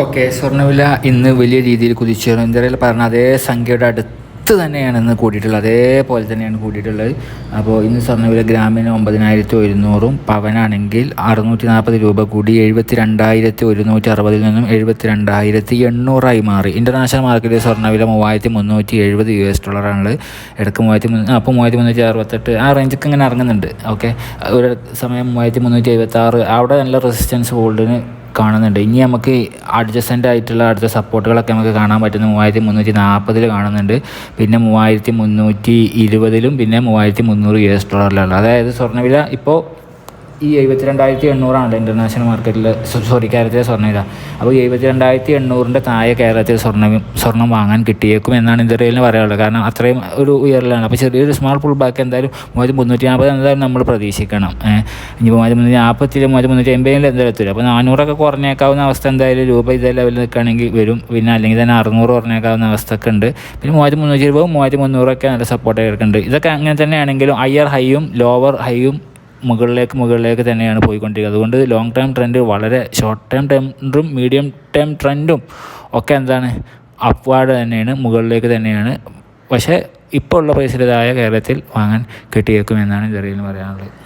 Okay സ്വർണവില ഇന്ന് വലിയ രീതിയിൽ കുതിച്ചു ഇന്ത്യയിൽ പറഞ്ഞ അതേ സംഖ്യയുടെ അടുത്ത് തന്നെയാണ് ഇന്ന് കൂടിയിട്ടുള്ളത്. അതേപോലെ തന്നെയാണ് കൂടിയിട്ടുള്ളത്. അപ്പോൾ ഇന്ന് സ്വർണവില ഗ്രാമിന് ഒമ്പതിനായിരത്തി ഒരുന്നൂറും പവനാണെങ്കിൽ അറുന്നൂറ്റി നാൽപ്പത് രൂപ കൂടി എഴുപത്തി രണ്ടായിരത്തി ഒരുന്നൂറ്റി അറുപതിൽ നിന്നും എഴുപത്തി രണ്ടായിരത്തി എണ്ണൂറായി മാറി. ഇന്റർനാഷണൽ മാർക്കറ്റിൽ സ്വർണവില മൂവായിരത്തി മുന്നൂറ്റി എഴുപത് യു എസ് ഡോളറാണ് ഇടയ്ക്ക് മൂവായിരത്തി മുന്നൂറ്റി അപ്പോൾ മൂവായിരത്തി മുന്നൂറ്റി അറുപത്തെട്ട് ആ റേഞ്ചൊക്കെ ഇങ്ങനെ ഇറങ്ങുന്നുണ്ട്. ഓക്കെ ഒരു സമയം മൂവായിരത്തി മുന്നൂറ്റി എഴുപത്തി ആറ് അവിടെ നല്ല റെസിസ്റ്റൻസ് ഹോൾഡിന് കാണുന്നുണ്ട്. ഇനി നമുക്ക് അഡ്ജസ്റ്റന്റ് ആയിട്ടുള്ള അടുത്ത സപ്പോർട്ടുകളൊക്കെ നമുക്ക് കാണാൻ പറ്റുന്ന മൂവായിരത്തി മുന്നൂറ്റി നാൽപ്പതിൽ കാണുന്നുണ്ട്. പിന്നെ മൂവായിരത്തി മുന്നൂറ്റി ഇരുപതിലും പിന്നെ മൂവായിരത്തി മുന്നൂറ് യു എസ് ഡോളറിലാണ് അതായത് സ്വർണവില ഇപ്പോൾ ഈ എഴുപത്തി രണ്ടായിരത്തി എണ്ണൂറാണല്ലോ ഇന്റർനാഷണൽ മാർക്കറ്റിൽ സോറി കേരളത്തിലെ സ്വർണ വില അപ്പോൾ എഴുപത്തി രണ്ടായിരത്തി എണ്ണൂറിന്റെ താഴെ കേരളത്തിൽ സ്വർണം സ്വർണം വാങ്ങാൻ കിട്ടിയേക്കും എന്നാണ് ഇന്ത്യയിൽ പറയാനുള്ളത്. കാരണം അത്രയും ഒരു ഉയരലാണ്. അപ്പോൾ ചെറിയൊരു സ്മാൾ പുൾ ബാക്ക് എന്തായാലും മൂവായിരത്തി മുന്നൂറ്റി നാൽപ്പത് എന്തായാലും നമ്മൾ പ്രതീക്ഷിക്കണം. ഇനി മൂവായിരത്തി മുന്നൂറ്റി നാൽപ്പത്തിൽ മൂവായിരത്തി മുന്നൂറ്റി എൺപതിൽ എന്തായാലും എത്തില്ല അപ്പോൾ നാനൂറൊക്കെ കുറഞ്ഞേക്കാവുന്ന അവസ്ഥ എന്തായാലും രൂപ ഇതേ ലെവലിൽ നിൽക്കുകയാണെങ്കിൽ വരും. പിന്നെ അല്ലെങ്കിൽ തന്നെ അറുന്നൂറ് കുറഞ്ഞേക്കാവുന്ന അവസ്ഥയൊക്കെ ഉണ്ട്. പിന്നെ മൂവായിരത്തി മുന്നൂറ്റി ഇരുപത് മൂവായിരത്തി മുന്നൂറൊക്കെ നല്ല സപ്പോർട്ട് എടുക്കുന്നുണ്ട് ഇതൊക്കെ അങ്ങനെ തന്നെയാണെങ്കിലും ഹയർ ഹൈയും ലോവർ ഹൈയും മുകളിലേക്ക് മുകളിലേക്ക് തന്നെയാണ് പോയിക്കൊണ്ടിരിക്കുന്നത്. അതുകൊണ്ട് ലോങ് ടേം ട്രെൻഡ് വളരെ ഷോർട്ട് ടേം ട്രെൻഡും മീഡിയം ടേം ട്രെൻഡും ഒക്കെ എന്താണ് അപ്വാർഡ് തന്നെയാണ് മുകളിലേക്ക് തന്നെയാണ്. പക്ഷേ ഇപ്പോൾ ഉള്ള പ്രൈസിലേതായ കേരളത്തിൽ വാങ്ങാൻ കിട്ടിയേക്കും എന്നാണ് ചെറിയ പറയാനുള്ളത്.